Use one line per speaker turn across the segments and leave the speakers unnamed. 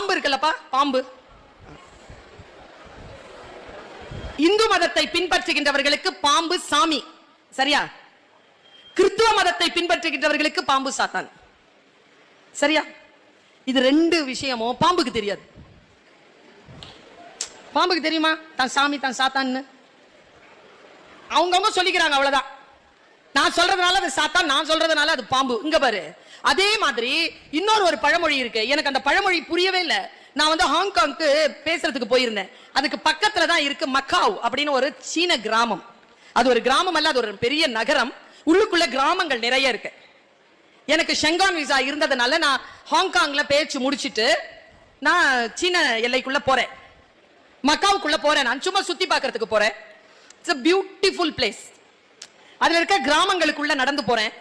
பாம்பு இருக்குல்லப்பா பாம்பு. இந்து மதத்தை பின்பற்றுகின்றவர்களுக்கு பாம்பு சாமி. சரியா? கிறிஸ்துவ மதத்தை பின்பற்றுகின்றவர்களுக்கு பாம்பு சாத்தான். சரியா? இது ரெண்டு விஷயமும் பாம்புக்கு தெரியாது. பாம்புக்கு தெரியுமா? தான் சாமி தான் சாத்தான்னு? அவங்கவுங்க சொல்லிக்கிறாங்க அவ்வளவுதான். நான் சொல்றதுனால அது சாத்தா நான் சொல்றதுனால அது பாம்பு. இங்க பாரு. அதே மாதிரி இன்னொரு ஒரு பழமொழி இருக்கு. எனக்கு அந்த பழமொழி புரியவே இல்லை. நான் வந்து ஹாங்காங்க்கு பேசுறதுக்கு போயிருந்தேன். அதுக்கு பக்கத்துல தான் இருக்கு மக்காவ் அப்படின்னு ஒரு சீன கிராமம். அது ஒரு கிராமம் அல்ல அது ஒரு பெரிய நகரம். உள்ளுக்குள்ள கிராமங்கள் நிறைய இருக்கு. எனக்கு ஷெங்கான் விசா இருந்ததுனால நான் ஹாங்காங்ல பேச்சு முடிச்சிட்டு நான் சீன எல்லைக்குள்ள போறேன். மக்காவுக்குள்ள போறேன். நான் சும்மா சுத்தி பாக்குறதுக்கு போறேன். இட்ஸ் a பியூட்டிஃபுல் பிளேஸ் அதுல இருக்க கிராமங்களுக்குள்ள நடந்து போறேன்.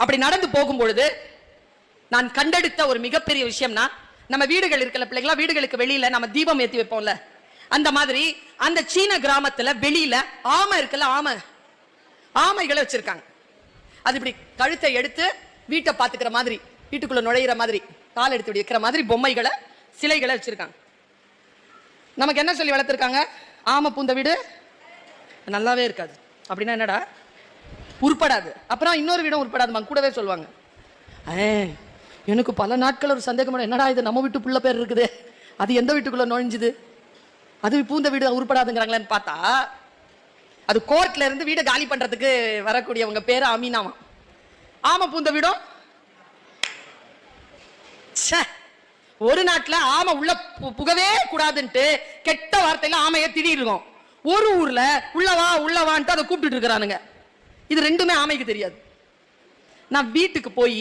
அப்படி நடந்து போகும்பொழுது நான் கண்டெடுத்த ஒரு மிகப்பெரிய விஷயம்னா நம்ம வீடுகள் இருக்கல பிள்ளைங்களா வீடுகளுக்கு வெளியில நம்ம தீபம் ஏத்தி வைப்போம்ல. அந்த மாதிரி அந்த சீன கிராமத்துல வெளியில ஆமை இருக்குல்ல ஆமை. ஆமைகளை வச்சிருக்காங்க. அது இப்படி கழுத்தை எடுத்து வீட்டை பாத்துக்கிற மாதிரி வீட்டுக்குள்ள நுழையிற மாதிரி கால் எடுத்து வைக்கிற மாதிரி பொம்மைகளை சிலைகளை வச்சிருக்காங்க. நமக்கு என்ன சொல்லி வளர்த்துருக்காங்க? ஆமை பூந்த வீடு? நல்லாவே இருக்காது. அப்படின்னா என்னடா? உருப்படாது. அப்புறம் இன்னொரு வீடும் உருப்படாதுமா கூடவே சொல்லுவாங்க. ஏ எனக்கு பல நாட்கள் ஒரு சந்தேகம் என்னடா இது? நம்ம வீட்டு பிள்ளை பேர் இருக்குது. அது எந்த வீட்டுக்குள்ள நுழைஞ்சுது? அது பூந்த வீடு உருப்படாதுங்கிறாங்களேன்னு பார்த்தா அது கோர்ட்ல இருந்து வீடை காலி பண்றதுக்கு வரக்கூடியவங்க பேர் அமீனாமா. ஆமா பூந்த வீடும்? ச்சே. ஒரு நாட்டில் ஆமை உள்ள பு- புகவே கூடாதுன்ட்டு கெட்ட வார்த்தையில திடீர் இருக்கும். ஒரு ஊர்ல உள்ளவா வா வான்ட்டு அதை கூப்பிட்டுட்டு இருக்கிறானுங்க. இது ரெண்டுமே ஆமைக்கு தெரியாது. நான் வீட்டுக்கு போய்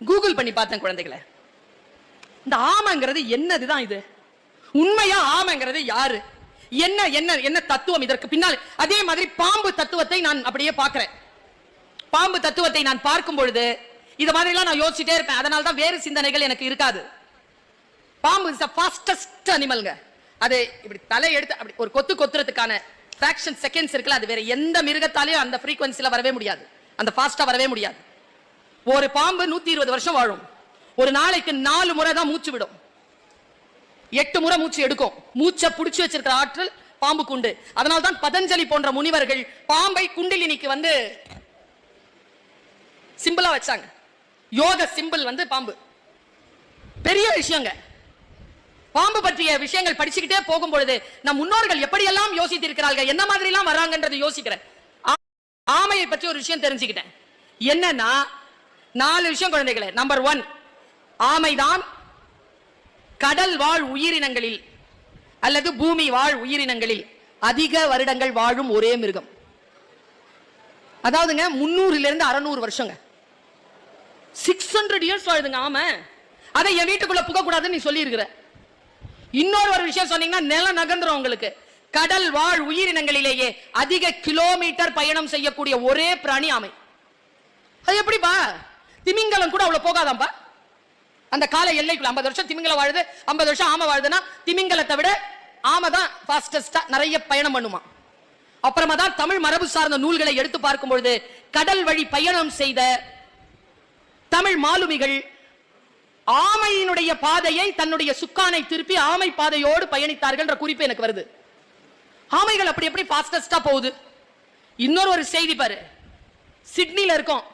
கூகுள் பண்ணி பார்த்தேன் குழந்தைகளை. இந்த ஆமைங்கிறது என்னதுதான் இது? உண்மையா ஆமைங்கிறது யாரு? என்ன என்ன என்ன தத்துவம் இதற்கு பின்னால்? அதே மாதிரி பாம்பு தத்துவத்தை நான் அப்படியே பார்க்கிறேன். பாம்பு தத்துவத்தை நான் பார்க்கும் பொழுது இது மாதிரி எல்லாம் நான் யோசிச்சுட்டே இருப்பேன். அதனால தான் வேறு சிந்தனைகள் எனக்கு இருக்காது. பாம்பு இஸ் ஃபாஸ்டஸ்ட் அனிமல்ங்க அது இப்படி தலை எடுத்து அப்படி ஒரு கொத்து கொத்துறதுக்கான ஃபிராக்ஷன் செகண்ட்ஸ் இருக்குல்ல அது வேற எந்த மிருகத்தாலையும் அந்த ஃப்ரீக்வன்சியில் வரவே முடியாது. அந்த ஃபாஸ்ட்டாக வரவே முடியாது. ஒரு பாம்பு நூத்தி இருபது வருஷம் வாழும். ஒரு நாளைக்கு நாலு முறை தான் மூச்சு விடும். எட்டு முறை மூச்சு எடுக்கும். மூச்சை பிடிச்சி வச்சிருக்கிற ஆற்றல் பாம்பு குண்டு. அதனால தான் பதஞ்சலி போன்ற முனிவர்கள் பாம்பை குண்டிலினிக்கு வந்து சிம்பிளா வச்சாங்க. யோக சிம்பிள் வந்து பாம்பு. பெரிய விஷயங்க. பாம்பு பற்றிய விஷயங்கள் படிச்சுக்கிட்டே போகும் பொழுது நம் முன்னோர்கள் எப்படியெல்லாம் யோசித்திருக்கிறார்கள்? என்ன மாதிரி எல்லாம் வராங்கன்றது யோசிக்கிறேன். ஆ- ஆமையை பற்றி ஒரு விஷயம் தெரிஞ்சுக்கிட்டேன். என்னன்னா நாலு விஷயம் குழந்தைகளே. நம்பர் ஒன் ஆமைதான் கடல் வாழ் உயிரினங்களில் அல்லது பூமி வாழ் உயிரினங்களில் அதிக வருடங்கள் வாழும் ஒரே மிருகம். அதாவதுங்க முன்னூறுல இருந்து அறுநூறு வருஷங்க. சிக்ஸ் ஹண்ட்ரட் இயர்ஸ் வாழுதுங்க ஆமா. அதை என் வீட்டுக்குள்ள புகக்கூடாதுன்னு நீ சொல்லியிருக்கிற. இன்னொரு ஒரு விஷயம் சொன்னீங்கன்னா நிலம் நகர்ந்துரும் உங்களுக்கு. கடல் வாழ் உயிரினங்களிலேயே அதிக கிலோமீட்டர் பயணம் செய்யக்கூடிய ஒரே பிராணி ஆமை. அது எப்படிப்பா? திமிங்கலம் கூட அவ்வளவு போகாதாம்பா? அந்த கால எல்லைக்குள்ள ஐம்பது வருஷம் திமிங்கலம் வாழுது ஐம்பது வருஷம் ஆமை வாழுதுன்னா திமிங்கலத்தை விட ஆமை தான் ஃபாஸ்டஸ்டா நிறைய பயணம் பண்ணுமா. அப்புறமா தான் தமிழ் மரபு சார்ந்த நூல்களை எடுத்து பார்க்கும் பொழுது கடல் வழி பயணம் செய்த தமிழ் மாலுமிகள் ஆமையினுடைய பாதையை தன்னுடைய சுக்கானை திருப்பி ஆமை பாதையோடு பயணித்தார்கள் குறிப்பு எனக்கு வருது. ஆமைகள் அப்படி எப்படி ஃபாஸ்டஸ்டா போகுது? இன்னொரு ஒரு செய்தி பாரு. சிட்னில இருக்கோம்.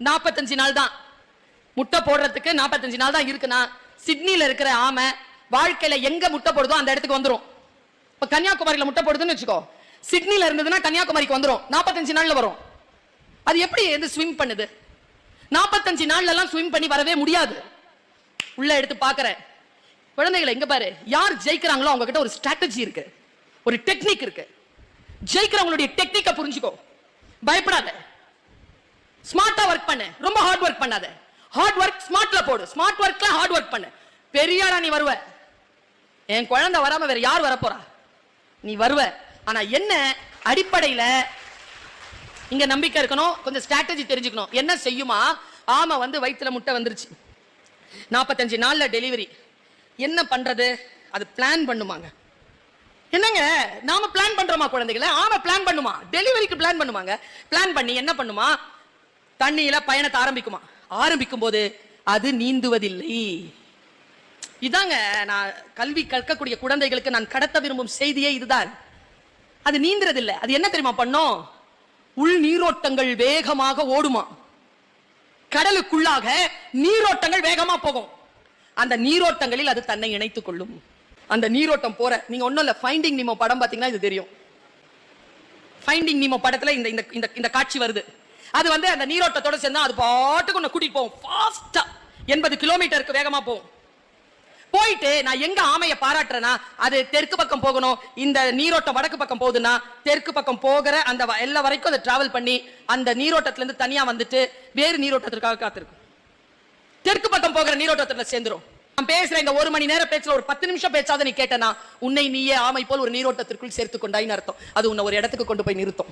நாற்பத்தஞ்சு நாள் தான். முட்டை போடுறதுக்கு நாற்பத்தஞ்சு நாள் தான் இருக்குன்னா சிட்னில இருக்கிற ஆமை வாழ்க்கையில எங்க முட்டை போடுதோ அந்த இடத்துக்கு வந்துடும் இப்ப கன்னியாகுமரியில முட்டை போடுதுன்னு வச்சுக்கோ. சிட்னில இருந்ததுன்னா கன்னியாகுமரிக்கு வந்துடும் நாற்பத்தஞ்சு நாள்ல வரும். அது எப்படி எது ஸ்விம் பண்ணுது? நாற்பத்தஞ்சு நாள்ல எல்லாம் ஸ்விம் பண்ணி வரவே முடியாது. உள்ள எடுத்து பாக்குறேன். குழந்தைகளை எங்க பாரு. யார் ஜெயிக்கிறாங்களோ அவங்க கிட்ட ஒரு ஸ்ட்ராட்டஜி இருக்கு. ஒரு டெக்னிக் இருக்கு. ஜெயிக்கிறவங்களுடைய டெக்னிக்கை புரிஞ்சுக்கோ. பயப்படாத. ஸ்மார்ட்டா ஒர்க் பண்ணு. ரொம்ப ஹார்ட் ஒர்க் பண்ணாத. ஹார்ட் ஒர்க் ஸ்மார்ட்ல போடு. ஸ்மார்ட் ஒர்க்ல ஹார்ட் ஒர்க் பண்ணு. பெரிய நீ வருவ. என் குழந்தை வராம வேற யார் வரப்போறா? நீ வருவ. ஆனா என்ன அடிப்படையில இங்க நம்பிக்கை இருக்கணும். கொஞ்சம் ஸ்ட்ராட்டஜி தெரிஞ்சுக்கணும். என்ன செய்யுமா? ஆமா வந்து வயிற்றுல முட்டை வந்துருச்சு. நாற்பத்தஞ்சு நாள்ல டெலிவரி என்ன பண்றது? அது பிளான் பண்ணுமாங்க. என்னங்க? நாம பிளான் பண்றோமா குழந்தைகளை? ஆமா பிளான் பண்ணுமா. டெலிவரிக்கு பிளான் பண்ணுவாங்க பிளான் பண்ணி என்ன பண்ணுமா? தண்ணியில பயணத்தை ஆரம்பிக்குமா? ஆரம்பிக்கும் போது அது நீந்துவதில்லை. இதாங்க நான் கல்வி கற்கக்கூடிய குழந்தைகளுக்கு நான் கடத்த விரும்பும் செய்தியே இதுதான். அது நீந்துறதில்லை. அது என்ன தெரியுமா பண்ணும்? உள் நீரோட்டங்கள் வேகமாக ஓடுமா? கடலுக்குள்ளாக நீரோட்டங்கள் வேகமா போகும். அந்த நீரோட்டங்களில் அது தன்னை இணைத்துக் கொள்ளும். அந்த நீரோட்டம் போற நீங்க ஒன்றும் இல்ல ஃபைண்டிங் நீமோ படம் பாத்தீங்கன்னா இது தெரியும். ஃபைண்டிங் நீமோ படத்துல இந்த இந்த இந்த இந்த காட்சி வருது. அது வந்து அந்த நீரோட்டத்தோட சேர்ந்தா அது பாட்டுக்கு ஒன்று கூட்டிட்டு போகும். ஃபாஸ்டா எண்பது கிலோமீட்டருக்கு வேகமா போகும். போயிட்டு நான் எங்க ஆமைய பாராட்டுறேன்னா அது தெற்கு பக்கம் போகணும் இந்த நீரோட்டம் வடக்கு பக்கம் போகுதுன்னா தெற்கு பக்கம் போகிற அந்த வ- எல்லா வரைக்கும் அதை டிராவல் பண்ணி அந்த நீரோட்டத்துல இருந்து தனியா வந்துட்டு வேறு நீரோட்டத்திற்காக காத்திருக்கும். தெற்கு பக்கம் போகிற நீரோட்டத்துல சேர்ந்துரும். நான் பேசுற இந்த ஒரு மணி நேரம் பேச்சுல ஒரு பத்து நிமிஷம் பேச்சாத நீ கேட்டனா உன்னை நீயே ஆமை போல் ஒரு நீரோட்டத்திற்குள் சேர்த்து கொண்டாயின்னு அர்த்தம். அது உன்னை ஒரு இடத்துக்கு கொண்டு போய் நிறுத்தும்.